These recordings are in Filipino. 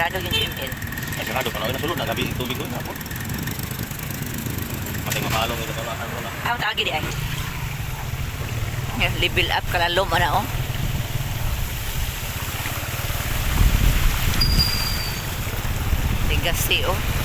Sirado yung GML. Ay, sarado pa na nasulod na gabi tubig ko na po. Matay mamalong ito pa ano na. Ako tagi di ay. Level up ka lalo mo na oh. Tigas si oh.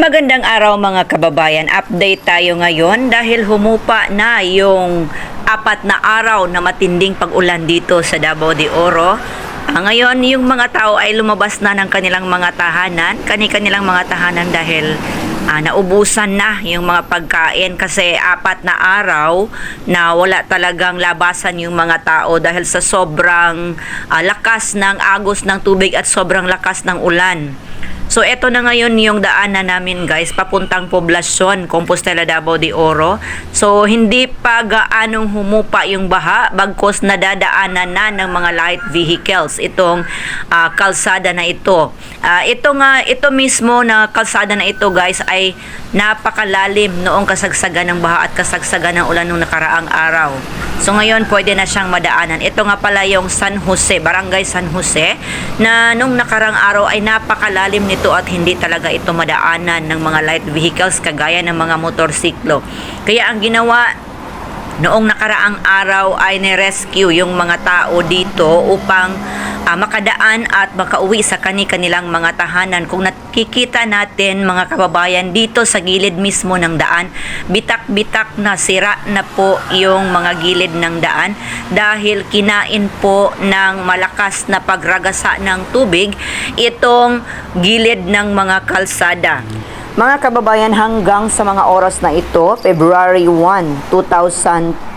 Magandang araw mga kababayan. Update tayo ngayon dahil humupa na yung apat na araw na matinding pag-ulan dito sa Davao de Oro. Ah, ngayon, yung mga tao ay lumabas na ng kanilang mga tahanan, kani-kanilang mga tahanan dahil ah, naubusan na yung mga pagkain kasi apat na araw na wala talagang labasan yung mga tao dahil sa sobrang ah, lakas ng agos ng tubig at sobrang lakas ng ulan. So eto na ngayon yung daanan namin guys papuntang poblasyon Compostela Davao de Oro. So hindi pa gaanong humupa yung baha bagkos nadadaanan na ng mga light vehicles itong ah, kalsada na ito. Ah, ito nga ito mismo na kalsada na ito guys ay napakalalim noong kasagsagan ng baha at kasagsagan ng ulan nung nakaraang araw. So ngayon pwede na siyang madaanan. Ito nga pala yung San Jose, Barangay San Jose na nung nakarang araw ay napakalalim nito at hindi talaga ito madaanan ng mga light vehicles kagaya ng mga motorsiklo. Kaya ang ginawa noong nakaraang araw ay ni-rescue yung mga tao dito upang ah, makadaan at makauwi sa kani-kanilang mga tahanan. Kung nakikita natin mga kababayan dito sa gilid mismo ng daan, bitak-bitak na sira na po yung mga gilid ng daan dahil kinain po ng malakas na pagragasa ng tubig itong gilid ng mga kalsada. Mga kababayan, hanggang sa mga oras na ito, February 1, 2024,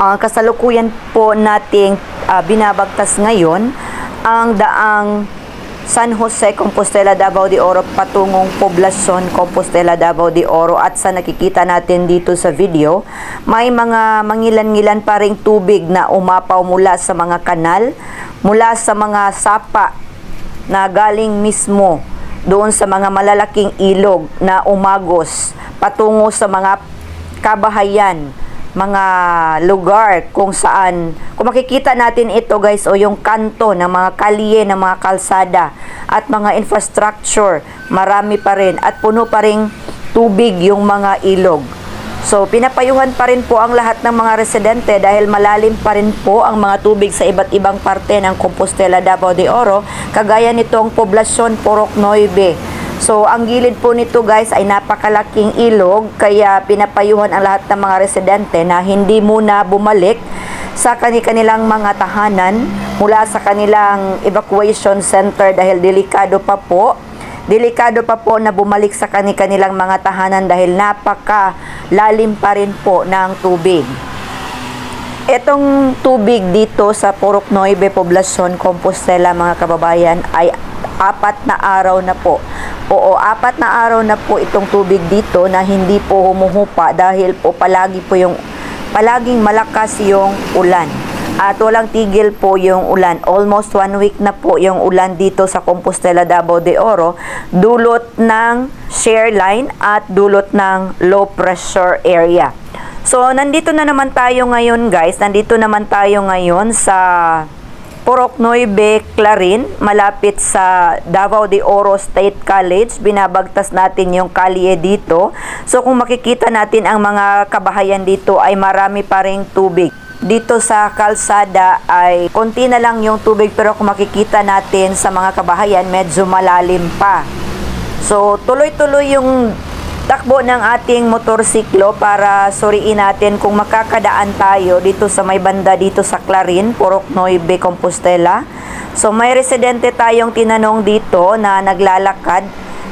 ang kasalukuyan po nating ah, binabagtas ngayon ang daang San Jose, Compostela, Davao de Oro patungong poblasyon Compostela, Davao de Oro. At sa nakikita natin dito sa video, may mga mangilan-ngilan pa ring tubig na umapaw mula sa mga kanal, mula sa mga sapa na galing mismo doon sa mga malalaking ilog na umagos patungo sa mga kabahayan, mga lugar kung saan, kung makikita natin ito guys, o yung kanto ng mga kalye, ng mga kalsada at mga infrastructure, marami pa rin at puno pa rin tubig yung mga ilog. So, pinapayuhan pa rin po ang lahat ng mga residente dahil malalim pa rin po ang mga tubig sa iba't ibang parte ng Compostela, Davao de Oro, kagaya nitong poblasyon Porok Noibe. So, ang gilid po nito guys ay napakalaking ilog, kaya pinapayuhan ang lahat ng mga residente na hindi muna bumalik sa kani-kanilang mga tahanan mula sa kanilang evacuation center dahil delikado pa po delikado pa po na bumalik sa kani-kanilang mga tahanan dahil napaka lalim pa rin po ng tubig. Etong tubig dito sa Purok Noibe Poblacion, Compostela mga kababayan ay apat na araw na po. Oo, apat na araw na po itong tubig dito na hindi po humuhupa dahil po palagi po yung palaging malakas yung ulan. At walang tigil po yung ulan. Almost one week na po yung ulan dito sa Compostela, Davao de Oro. Dulot ng share line at dulot ng low pressure area. So, nandito na naman tayo ngayon guys. Nandito naman tayo ngayon sa Purok Noibe, Clarin, malapit sa Davao de Oro State College. Binabagtas natin yung kalye dito. So, kung makikita natin ang mga kabahayan dito ay marami pa ring tubig dito sa kalsada ay konti na lang yung tubig pero kung makikita natin sa mga kabahayan medyo malalim pa. So tuloy-tuloy yung takbo ng ating motorsiklo para suriin natin kung makakadaan tayo dito sa may banda dito sa Clarin, Purok Noibe, Compostela. So may residente tayong tinanong dito na naglalakad.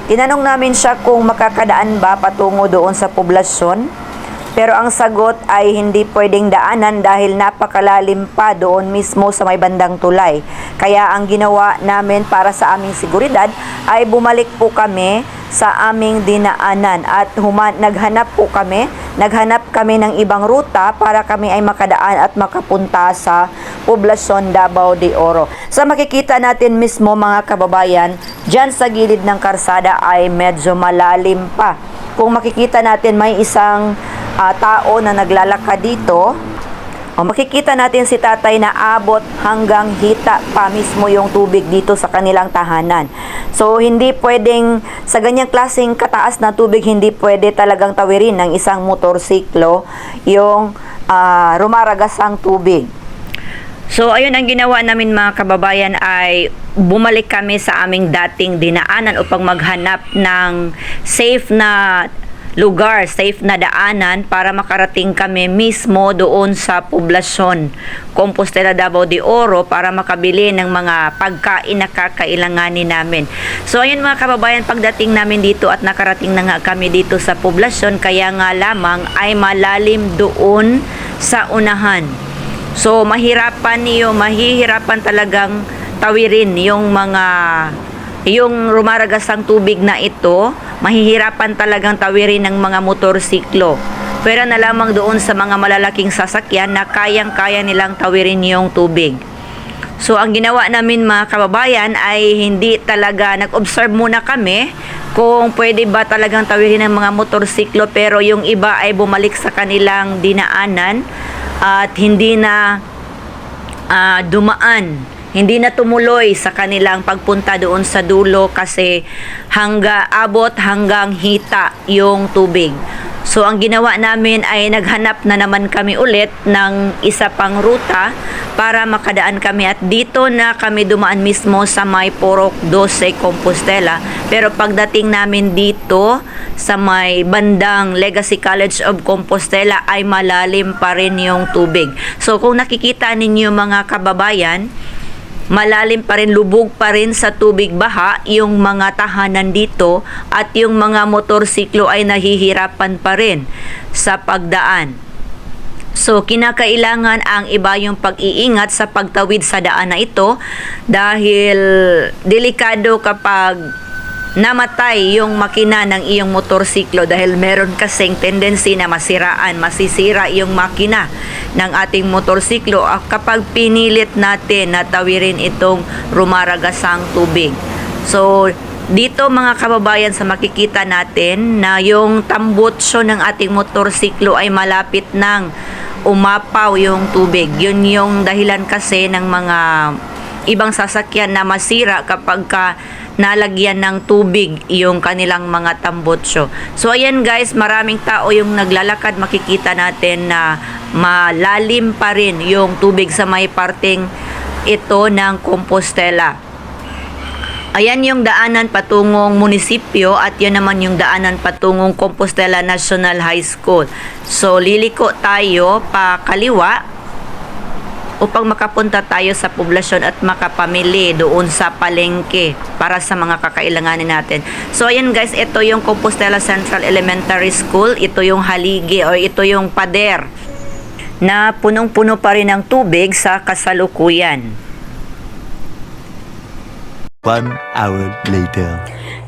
Tinanong namin siya kung makakadaan ba patungo doon sa poblasyon. Pero ang sagot ay hindi pwedeng daanan dahil napakalalim pa doon mismo sa may bandang tulay. Kaya ang ginawa namin para sa aming seguridad ay bumalik po kami sa aming dinaanan at huma- naghanap po kami, naghanap kami ng ibang ruta para kami ay makadaan at makapunta sa Poblacion Davao de Oro. Sa makikita natin mismo mga kababayan, dyan sa gilid ng karsada ay medyo malalim pa. Kung makikita natin may isang ah, tao na naglalakad dito, o makikita natin si tatay na abot hanggang hita pa mismo yung tubig dito sa kanilang tahanan. So, hindi pwedeng, sa ganyang klaseng kataas na tubig, hindi pwede talagang tawirin ng isang motorsiklo yung ah, rumaragasang tubig. So, ayun ang ginawa namin mga kababayan ay bumalik kami sa aming dating dinaanan upang maghanap ng safe na lugar, safe na daanan para makarating kami mismo doon sa poblasyon Compostela Davao de Oro para makabili ng mga pagkain na kakailanganin namin. So ayun mga kababayan, pagdating namin dito at nakarating na nga kami dito sa poblasyon, kaya nga lamang ay malalim doon sa unahan. So mahirapan niyo, mahihirapan talagang tawirin yung mga yung rumaragasang tubig na ito, mahihirapan talagang tawirin ng mga motorsiklo. Pero na lamang doon sa mga malalaking sasakyan na kayang-kaya nilang tawirin yung tubig. So ang ginawa namin mga kababayan ay hindi talaga nag-observe muna kami kung pwede ba talagang tawirin ng mga motorsiklo pero yung iba ay bumalik sa kanilang dinaanan at hindi na ah, dumaan. Hindi na tumuloy sa kanilang pagpunta doon sa dulo kasi hangga abot hanggang hita yung tubig. So ang ginawa namin ay naghanap na naman kami ulit ng isa pang ruta para makadaan kami at dito na kami dumaan mismo sa may Porok 12 Compostela. Pero pagdating namin dito sa may bandang Legacy College of Compostela ay malalim pa rin yung tubig. So kung nakikita ninyo mga kababayan, malalim pa rin, lubog pa rin sa tubig baha yung mga tahanan dito at yung mga motorsiklo ay nahihirapan pa rin sa pagdaan. So, kinakailangan ang iba yung pag-iingat sa pagtawid sa daan na ito dahil delikado kapag namatay yung makina ng iyong motorsiklo dahil meron kasing tendency na masiraan, masisira yung makina ng ating motorsiklo ah, kapag pinilit natin na tawirin itong rumaragasang tubig. So, dito mga kababayan sa makikita natin na yung tambutso ng ating motorsiklo ay malapit ng umapaw yung tubig. Yun yung dahilan kasi ng mga ibang sasakyan na masira kapag ka nalagyan ng tubig yung kanilang mga tambutso. So ayan guys, maraming tao yung naglalakad, makikita natin na malalim pa rin yung tubig sa may parting ito ng Compostela. Ayan yung daanan patungong munisipyo at yun naman yung daanan patungong Compostela National High School. So liliko tayo pa kaliwa upang makapunta tayo sa poblasyon at makapamili doon sa palengke para sa mga kakailanganin natin. So ayan guys, ito yung Compostela Central Elementary School, ito yung haligi o ito yung pader na punong-puno pa rin ng tubig sa kasalukuyan. One hour later.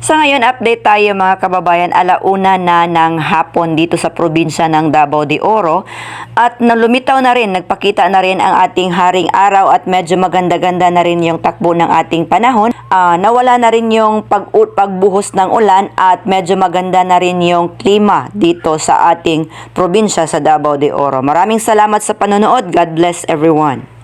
Sa ngayon, update tayo mga kababayan, alauna na ng hapon dito sa probinsya ng Davao de Oro at nalumitaw na rin, nagpakita na rin ang ating haring araw at medyo maganda-ganda na rin yung takbo ng ating panahon. Ah, nawala na rin yung pag pagbuhos ng ulan at medyo maganda na rin yung klima dito sa ating probinsya sa Davao de Oro. Maraming salamat sa panonood. God bless everyone.